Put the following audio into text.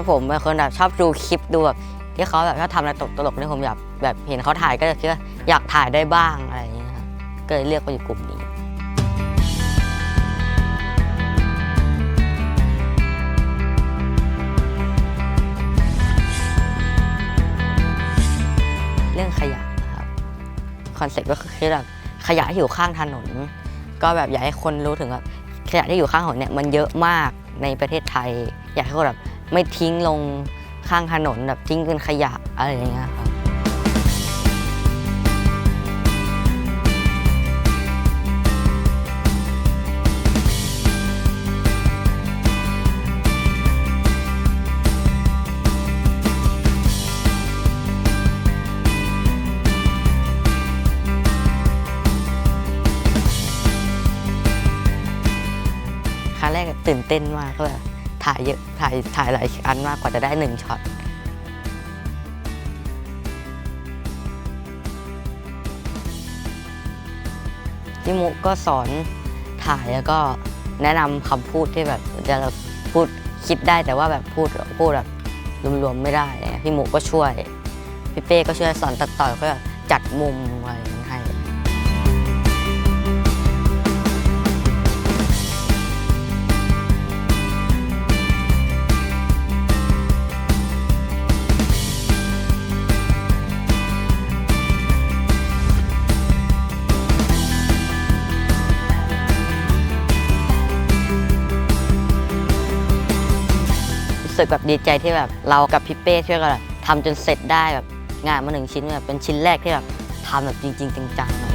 ถ้าผมเป็นคนแบบชอบดูคลิปดูแบบที่เขาแบบชอบทำอะไรตลกๆเนี่ยผมอยากแบบเห็นเขาถ่ายก็เลยคิดว่าอยากถ่ายได้บ้างอะไรอย่างเงี้ยครับก็เลยเลือกมาอยู่กลุ่มนี้ เรื่องขยะนะครับคอนเซ็ปต์ก็คือแบบขยะที่อยู่ข้างถนน ก็แบบอยากให้คนรู้ถึงแบบขยะที่อยู่ข้างถนนเนี่ยมันเยอะมากในประเทศไทย อยากให้คนแบบ ไม่ทิ้งลงข้างถนนแบบทิ้งเป็นขยะอะไรอย่างเงี้ยครับครั้งแรกตื่นเต้นมากก็แบบ ถ่ายเยอะถ่ายถ่ายหลายอันมากกว่าจะได้หนึ่งช็อตพี่มุกก็สอนถ่ายแล้วก็แนะนำคำพูดที่แบบจะพูดคิดได้แต่ว่าแบบพูดพูดแบบรวมๆไม่ได้พี่มุกก็ช่วย พี่เป้ก็ช่วยสอนตัดต่อก็จัดมุมอะไรให้ สึกแบบดีใจที่แบบเรากับพี่เป้ช่วยกันทำจนเสร็จได้แบบงานมาหนึ่งชิ้นแบบเป็นชิ้นแรกที่แบบทำแบบจริง ๆจังๆ